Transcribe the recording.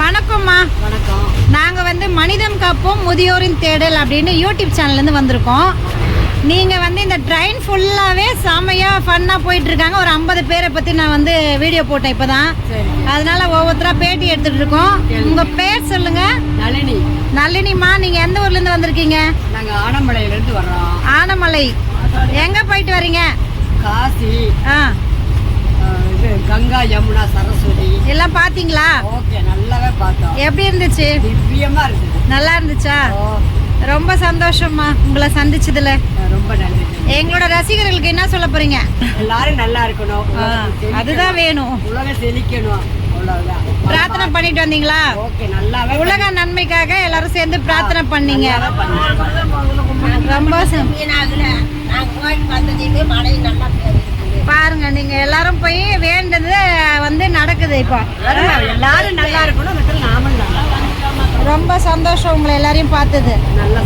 வணக்கம்மா. வணக்கம். நாங்கள் வந்து மனிதம் காப்போம் முதியோரின் தேடல் அப்படின்னு யூடியூப் சேனல்லேருந்து வந்திருக்கோம். நீங்கள் வந்து இந்த ட்ரெயின் ஃபுல்லாகவே செமையாக ஃபன்னாக போயிட்டுருக்காங்க. ஒரு ஐம்பது பேரை பற்றி நான் வந்து வீடியோ போட்டேன் இப்போ தான் அதனால ஒவ்வொருத்தராக பேட்டி எடுத்துகிட்டு இருக்கோம் உங்கள் பேர் சொல்லுங்கள் நளினி. நளினிமா நீங்கள் எந்த ஊர்லேருந்து வந்திருக்கீங்க? நாங்கள் ஆனமலையிலேருந்து வர்றோம். ஆனமலை. எங்கே போயிட்டு வரீங்க? காசி. ஆ. கங்கா யமுனா சரஸ்வதி. எல்லாம் பார்த்தீங்களா ஓகே பார்த்தோம். எப்படி இருந்துச்சு? திவ்யமாக இருக்குது நல்லா இருந்துச்சா? ரொம்ப சந்தோஷம்மா உங்களை சந்திச்சதுல. ரொம்ப நன்றி எங்களோட ரசிகர்களுக்கு என்ன சொல்ல போறீங்க? எல்லாரும் நல்லா இருக்கணும். அதுதான் வேணும். உலகம் செழிக்கணும் பிரார்த்தனை பண்ணிட்டு வந்தீங்களா? உலக நன்மைக்காக எல்லாரும் சேர்ந்து பிரார்த்தனை பண்ணீங்க. ரொம்ப பாருங்க நீங்க எல்லாரும் போய் வேண்டது வந்து நடக்குது இப்போ. எல்லாரும் நல்லா இருக்கணும் மக்கள் நாமும் நல்லா ரொம்ப சந்தோஷம் உங்களை எல்லாரையும் பார்த்தது. நல்லா